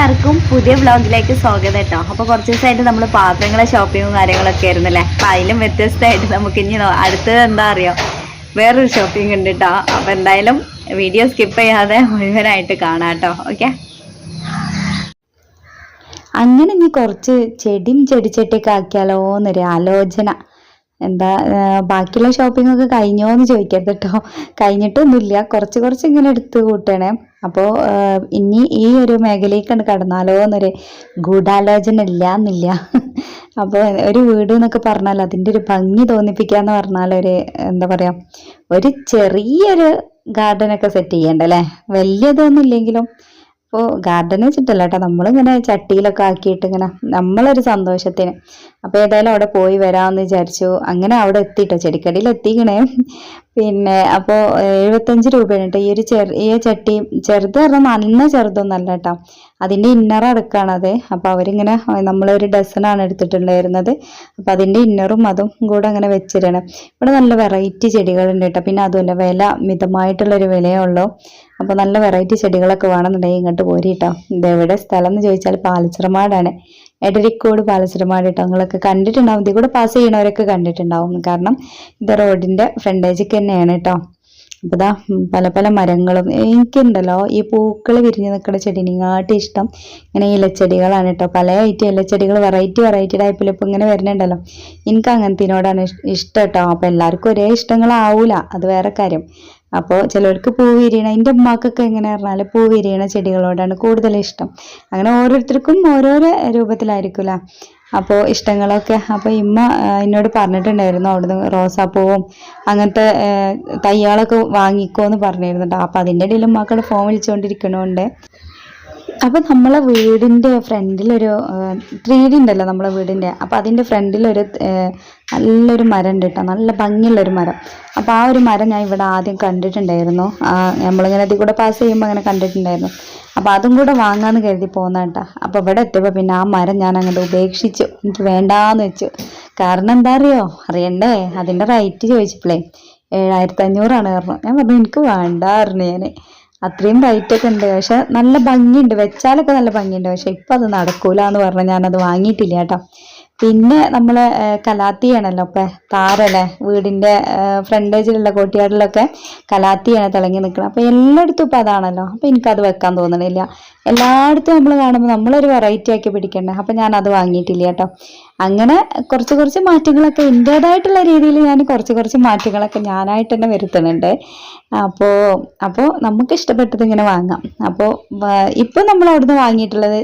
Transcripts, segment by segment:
എല്ലാവർക്കും പുതിയ വ്ളോഗിലേക്ക് സ്വാഗതം കേട്ടോ. അപ്പോൾ കുറച്ച് ദിവസമായിട്ട് നമ്മൾ പാത്രങ്ങളെ ഷോപ്പിങ്ങും കാര്യങ്ങളൊക്കെ ആയിരുന്നല്ലേ? അപ്പം അതിലും വ്യത്യസ്തമായിട്ട് നമുക്ക് ഇനി അടുത്തത് എന്താ അറിയോ? വേറൊരു ഷോപ്പിംഗ് ഉണ്ട് കേട്ടോ അപ്പോൾ എന്തായാലും വീഡിയോ സ്കിപ്പ് ചെയ്യാതെ മുഴുവനായിട്ട് കാണാം കേട്ടോ. ഓക്കെ അങ്ങനെ ഇനി കുറച്ച് ചെടിയും ചെടിച്ചട്ടിയൊക്കെ ആക്കിയാലോ എന്നൊരു ആലോചന. എന്താ ബാക്കിയുള്ള ഷോപ്പിംഗ് ഒക്കെ കഴിഞ്ഞോ എന്ന് ചോദിക്കരുത് കേട്ടോ കഴിഞ്ഞിട്ടൊന്നുമില്ല. കുറച്ച് കുറച്ച് ഇങ്ങനെ എടുത്ത് കൂട്ടണേ. അപ്പോൾ ഇനി ഈ ഒരു മേഖലയ്ക്കാണ് കടന്നാലോ എന്നൊരു ഗൂഢാലോചന ഇല്ല എന്നില്ല അപ്പോൾ ഒരു വീട് എന്നൊക്കെ പറഞ്ഞാൽ അതിന്റെ ഒരു ഭംഗി തോന്നിപ്പിക്കുക എന്ന് പറഞ്ഞാൽ ഒരു എന്താ പറയുക ഒരു ചെറിയൊരു ഗാർഡനൊക്കെ സെറ്റ് ചെയ്യണ്ടല്ലേ? വലിയതൊന്നും ഇല്ലെങ്കിലും അപ്പോൾ ഗാർഡൻ വെച്ചിട്ടല്ല കേട്ടോ നമ്മളിങ്ങനെ ചട്ടിയിലൊക്കെ ആക്കിയിട്ട് ഇങ്ങനെ നമ്മളൊരു സന്തോഷത്തിന്. അപ്പോൾ ഏതായാലും അവിടെ പോയി വരാമെന്ന് വിചാരിച്ചു. അങ്ങനെ അവിടെ എത്തിട്ടോ. ചെടിക്കടിയിൽ എത്തിക്കണേ പിന്നെ അപ്പോൾ എഴുപത്തഞ്ച് രൂപയാണ് കേട്ടോ ഈ ഒരു ചെറിയ ചട്ടി ചെറുത് പറഞ്ഞാൽ നല്ല ചെറുതൊന്നല്ല കേട്ടോ അതിന്റെ ഇന്നർ അടക്കാണത് അപ്പോൾ അവരിങ്ങനെ നമ്മളൊരു ഡസനാണ് എടുത്തിട്ടുണ്ടായിരുന്നത്. അപ്പോൾ അതിന്റെ ഇന്നറും അതും കൂടെ അങ്ങനെ വെച്ചിടണം. ഇവിടെ നല്ല വെറൈറ്റി ചെടികളുണ്ട് കേട്ടോ പിന്നെ അതുമല്ല വില മിതമായിട്ടുള്ളൊരു വിലയേ ഉള്ളൂ. അപ്പോൾ നല്ല വെറൈറ്റി ചെടികളൊക്കെ വേണമെന്നുണ്ടെങ്കിൽ ഇങ്ങോട്ട് പോരി കേട്ടോ ഇത് എവിടെ സ്ഥലം എന്ന് ചോദിച്ചാൽ പാലച്ചിറമാടാണ്. എടരിക്കോട് പാലച്ചിറമാട് ടങ്ങളൊക്കെ കണ്ടിട്ടുണ്ടാവും. ഇതിൽ കൂടെ പാസ് ചെയ്യണവരൊക്കെ കണ്ടിട്ടുണ്ടാവും. കാരണം ഇത് റോഡിന്റെ ഫ്രണ്ടേജൊക്കെ തന്നെയാണ് കേട്ടോ അപ്പോൾ ഇതാ പല പല മരങ്ങളും എനിക്കുണ്ടല്ലോ. ഈ പൂക്കൾ വിരിഞ്ഞ് നിൽക്കുന്ന ചെടിനെക്കാട്ടി ഇഷ്ടം. ഇങ്ങനെ ഇലച്ചെടികളാണ് കേട്ടോ പല ഐറ്റം ഇലച്ചെടികൾ വെറൈറ്റി വെറൈറ്റി ടൈപ്പിൽ ഇപ്പോൾ ഇങ്ങനെ വരുന്നുണ്ടല്ലോ. എനിക്ക് അങ്ങനത്തിനോടാണ് ഇഷ്- ഇഷ്ടം കേട്ടോ അപ്പോൾ എല്ലാവർക്കും ഒരേ ഇഷ്ടങ്ങളാവൂല. അത് വേറെ കാര്യം. അപ്പോൾ ചിലർക്ക് പൂ വിരിയണ എന്റെ ഉമ്മാക്കൊക്കെ എങ്ങനെ പറഞ്ഞാൽ പൂ വിരിയണ ചെടികളോടാണ് കൂടുതൽ ഇഷ്ടം. അങ്ങനെ ഓരോരുത്തർക്കും ഓരോരോ രൂപത്തിലായിരിക്കില്ല? അപ്പോൾ ഇഷ്ടങ്ങളൊക്കെ അപ്പോൾ ഇമ്മ എന്നോട് പറഞ്ഞിട്ടുണ്ടായിരുന്നു അവിടുന്ന് റോസാപ്പൂവും അങ്ങനത്തെ തയ്യാളൊക്കെ വാങ്ങിക്കോ എന്ന് പറഞ്ഞിരുന്നു അപ്പോൾ അതിന്റെ ഇടയിൽ ഉമ്മാക്കോട് ഫോൺ വിളിച്ചുകൊണ്ടിരിക്കണോണ്ട് അപ്പോൾ നമ്മളെ വീടിന്റെ ഫ്രണ്ടിലൊരു ത്രീ ഉണ്ടല്ലോ നമ്മളെ വീടിന്റെ. അപ്പോൾ അതിന്റെ ഫ്രണ്ടിലൊരു നല്ലൊരു മരം ഉണ്ട് കേട്ടോ നല്ല ഭംഗിയുള്ളൊരു മരം. അപ്പോൾ ആ ഒരു മരം ഞാൻ ഇവിടെ ആദ്യം കണ്ടിട്ടുണ്ടായിരുന്നു. നമ്മളിങ്ങനെ അതിൽ കൂടെ പാസ് ചെയ്യുമ്പോൾ അങ്ങനെ കണ്ടിട്ടുണ്ടായിരുന്നു. അപ്പോൾ അതും കൂടെ വാങ്ങാമെന്ന് കരുതി പോകുന്ന കേട്ടോ അപ്പോൾ ഇവിടെ എത്തിയപ്പോൾ പിന്നെ ആ മരം ഞാൻ അങ്ങോട്ട് ഉപേക്ഷിച്ചു. എനിക്ക് വേണ്ടാന്ന് വെച്ചു. കാരണം എന്താ അറിയോ? അറിയണ്ടേ? അതിന്റെ റേറ്റ് ചോദിച്ചപ്പോഴേ ഏഴായിരത്തി അഞ്ഞൂറാണ് കാരണം ഞാൻ പറഞ്ഞു എനിക്ക് വേണ്ട പറഞ്ഞു ഞാൻ അത്രയും റേറ്റ് ഒക്കെ ഉണ്ട്. പക്ഷെ നല്ല ഭംഗിയുണ്ട്. വെച്ചാലൊക്കെ നല്ല ഭംഗിയുണ്ട്. പക്ഷെ ഇപ്പം അത് നടക്കൂല എന്ന് പറഞ്ഞ് ഞാനത് വാങ്ങിയിട്ടില്ല കേട്ടോ. പിന്നെ നമ്മൾ കലാത്തിയാണല്ലോ ഇപ്പം താരല്ലേ വീടിന്റെ ഫ്രണ്ടേജിലുള്ള കോട്ടിയാടിലൊക്കെ കലാത്തിയാണ് തിളങ്ങി നിൽക്കുന്നത് അപ്പോൾ എല്ലായിടത്തും ഇപ്പം അതാണല്ലോ. അപ്പോൾ എനിക്കത് വെക്കാൻ തോന്നണില്ല. എല്ലായിടത്തും നമ്മൾ കാണുമ്പോൾ നമ്മളൊരു വെറൈറ്റി ആക്കി പിടിക്കണ്ടേ. ഞാൻ അത് വാങ്ങിയിട്ടില്ല കേട്ടോ. അങ്ങനെ കുറച്ച് കുറച്ച് മാറ്റങ്ങളൊക്കെ എന്റേതായിട്ടുള്ള രീതിയിൽ ഞാൻ കുറച്ച് കുറച്ച് മാറ്റങ്ങളൊക്കെ ഞാനായിട്ട് തന്നെ വരുത്തുന്നുണ്ട്. അപ്പോൾ അപ്പോൾ നമുക്ക് ഇഷ്ടപ്പെട്ടത് ഇങ്ങനെ വാങ്ങാം. അപ്പോൾ ഇപ്പം നമ്മൾ അവിടുന്ന് വാങ്ങിയിട്ടുള്ളത്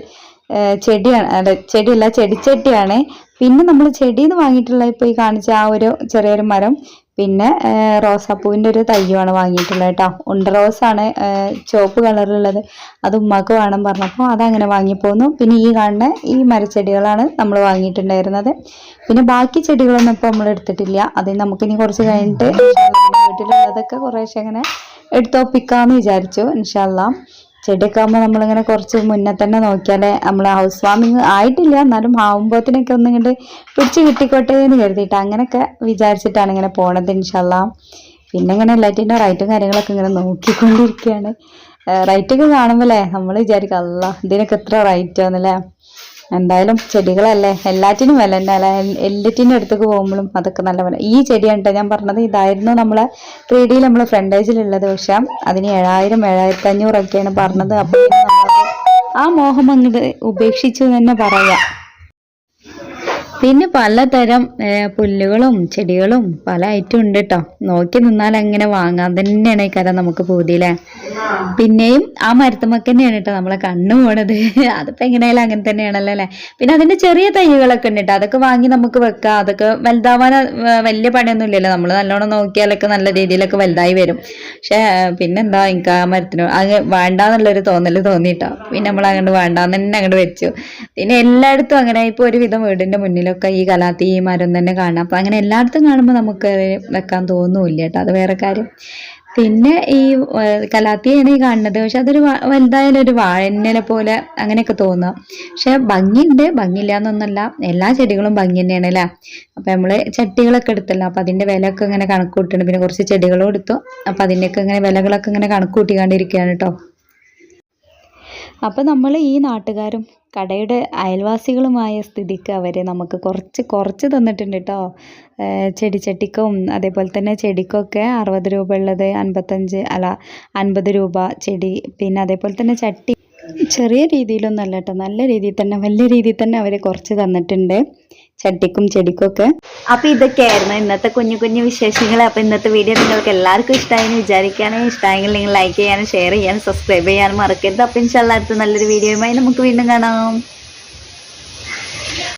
ചെടിയാണ് അല്ല ചെടിയല്ല ചെടിച്ചട്ടിയാണ്. പിന്നെ നമ്മൾ ചെടിയിൽ നിന്ന് വാങ്ങിയിട്ടുള്ള ഇപ്പോൾ ഈ കാണിച്ച ആ ഒരു ചെറിയൊരു മരം പിന്നെ റോസാപ്പൂവിന്റെ ഒരു തയ്യുമാണ് വാങ്ങിയിട്ടുള്ളത് കേട്ടോ. ഉണ്ട റോസാണ് ചുവപ്പ് കളറിലുള്ളത്. അത് ഉമ്മാക്ക് വേണം പറഞ്ഞപ്പോൾ അതങ്ങനെ വാങ്ങിപ്പോന്നു. പിന്നെ ഈ കാണുന്ന ഈ മരച്ചെടികളാണ് നമ്മൾ വാങ്ങിയിട്ടുണ്ടായിരുന്നത്. പിന്നെ ബാക്കി ചെടികളൊന്നും ഇപ്പോൾ നമ്മൾ എടുത്തിട്ടില്ല. അത് നമുക്കിനി കുറച്ച് കഴിഞ്ഞിട്ട് വീട്ടിലുള്ളതൊക്കെ കുറേശ്ശെ അങ്ങനെ എടുത്തൊപ്പിക്കാമെന്ന് വിചാരിച്ചു ഇൻഷാല്ല ചെടിയൊക്കെ ആകുമ്പോൾ നമ്മളിങ്ങനെ കുറച്ച് മുന്നേ തന്നെ നോക്കിയാലേ നമ്മൾ ഹൗസ് വാമിങ് ആയിട്ടില്ല. എന്നാലും ആവുമ്പോഴത്തേനൊക്കെ ഒന്നും ഇങ്ങോട്ട് പിടിച്ച് കിട്ടിക്കോട്ടെ എന്ന് കരുതിയിട്ട് അങ്ങനെയൊക്കെ വിചാരിച്ചിട്ടാണ് ഇങ്ങനെ പോണത് ഇൻഷാല്ല പിന്നെ ഇങ്ങനെ എല്ലാറ്റിന്റെ റൈറ്റും കാര്യങ്ങളൊക്കെ ഇങ്ങനെ നോക്കിക്കൊണ്ടിരിക്കുകയാണ് റൈറ്റൊക്കെ കാണുമ്പോൾ അല്ലേ നമ്മൾ വിചാരിക്കും അല്ല ഇതിനൊക്കെ എത്ര റൈറ്റ് ആണെന്നല്ലേ എന്തായാലും ചെടികളല്ലേ? എല്ലാറ്റിനും വില തന്നെ എല്ലാറ്റിന്റെ അടുത്തേക്ക് പോകുമ്പോഴും അതൊക്കെ നല്ല വില. ഈ ചെടിയാണ് ഞാൻ പറഞ്ഞത്. ഇതായിരുന്നു നമ്മളെ ത്രീ ഡിയിൽ നമ്മൾ ഫ്രണ്ടേജിലുള്ളത്. പക്ഷെ അതിന് ഏഴായിരം ഏഴായിരത്തി അഞ്ഞൂറൊക്കെയാണ് പറഞ്ഞത്. അപ്പോൾ ആ മോഹം അങ്ങോട്ട് ഉപേക്ഷിച്ചു തന്നെ പറയാം. പിന്നെ പലതരം പുല്ലുകളും ചെടികളും പല ഐറ്റം ഉണ്ട് കേട്ടോ നോക്കി നിന്നാൽ എങ്ങനെ വാങ്ങാൻ തന്നെയാണ് ഈ കഥ നമുക്ക് പൂതിയില്ലേ? പിന്നെയും ആ മരത്തുമൊക്കെ തന്നെയാണ് കേട്ടോ നമ്മളെ കണ്ണു പോണത്. അതിപ്പോ എങ്ങനെയായാലും അങ്ങനെ തന്നെയാണല്ലോ അല്ലേ? പിന്നെ അതിന്റെ ചെറിയ തൈകളൊക്കെ ഉണ്ട് കേട്ടോ അതൊക്കെ വാങ്ങി നമുക്ക് വെക്കാം. അതൊക്കെ വലുതാവാൻ വലിയ പണിയൊന്നും ഇല്ലല്ലോ. നമ്മൾ നല്ലോണം നോക്കിയാലൊക്കെ നല്ല രീതിയിലൊക്കെ വലുതായി വരും. പക്ഷെ പിന്നെന്താ എനിക്ക് ആ മരത്തിന് അങ്ങ് വേണ്ടാന്നുള്ളൊരു തോന്നൽ തോന്നിട്ടോ. പിന്നെ നമ്മൾ അങ്ങോട്ട് വേണ്ടാന്ന് തന്നെ അങ്ങോട്ട് വെച്ചു. പിന്നെ എല്ലായിടത്തും അങ്ങനെ ഇപ്പൊ ഒരുവിധം വീടിന്റെ മുന്നിലൊക്കെ ഈ കലാത്തി ഈ മരം തന്നെ കാണാം. അപ്പൊ അങ്ങനെ എല്ലായിടത്തും കാണുമ്പോൾ നമുക്ക് വെക്കാൻ തോന്നൂല്ല കേട്ടോ അത് വേറെ കാര്യം. പിന്നെ ഈ കലാത്തിയാണ് ഈ കാണുന്നത്. പക്ഷെ അതൊരു വലുതായാലും ഒരു വാഴന്നെ പോലെ അങ്ങനെയൊക്കെ തോന്നുക പക്ഷെ ഭംഗിയുണ്ട്. ഭംഗിയില്ല എന്നൊന്നല്ല എല്ലാ ചെടികളും ഭംഗി തന്നെയാണ് അല്ലേ? അപ്പൊ നമ്മൾ ചട്ടികളൊക്കെ എടുത്തല്ലോ. അപ്പൊ അതിന്റെ വിലയൊക്കെ ഇങ്ങനെ കണക്ക് കൂട്ടണം പിന്നെ കുറച്ച് ചെടികളും എടുത്തു. അപ്പൊ അതിന്റെയൊക്കെ ഇങ്ങനെ വിലകളൊക്കെ ഇങ്ങനെ കണക്ക് കൂട്ടിക്കൊണ്ടിരിക്കുകയാണ് കേട്ടോ. അപ്പോൾ നമ്മൾ ഈ നാട്ടുകാരും കടയുടെ അയൽവാസികളുമായ സ്ഥിതിക്ക് അവർ നമുക്ക് കുറച്ച് കുറച്ച് തന്നിട്ടുണ്ട് കേട്ടോ ചെടിച്ചട്ടിക്കും അതേപോലെ തന്നെ ചെടിക്കൊക്കെ അറുപത് രൂപ ഉള്ളത് അൻപത്തഞ്ച് അല്ല അൻപത് രൂപ ചെടി പിന്നെ അതേപോലെ തന്നെ ചട്ടി ചെറിയ രീതിയിലൊന്നും അല്ല കേട്ടോ നല്ല രീതിയിൽ തന്നെ വലിയ രീതിയിൽ തന്നെ അവർ കുറച്ച് തന്നിട്ടുണ്ട്. ചട്ടിക്കും ചെടിക്കും ഒക്കെ അപ്പൊ ഇതൊക്കെയായിരുന്നു ഇന്നത്തെ കുഞ്ഞു കുഞ്ഞു വിശേഷങ്ങൾ അപ്പൊ ഇന്നത്തെ വീഡിയോ നിങ്ങൾക്ക് എല്ലാവർക്കും ഇഷ്ടമായി വിചാരിക്കാനും ഇഷ്ടമായെങ്കിൽ നിങ്ങൾ ലൈക്ക് ചെയ്യാനും ഷെയർ ചെയ്യാനും സബ്സ്ക്രൈബ് ചെയ്യാനും മറക്കരുത്. അപ്പൊ ഇൻഷാല്ല അടുത്ത നല്ലൊരു വീഡിയോയുമായി നമുക്ക് വീണ്ടും കാണാം.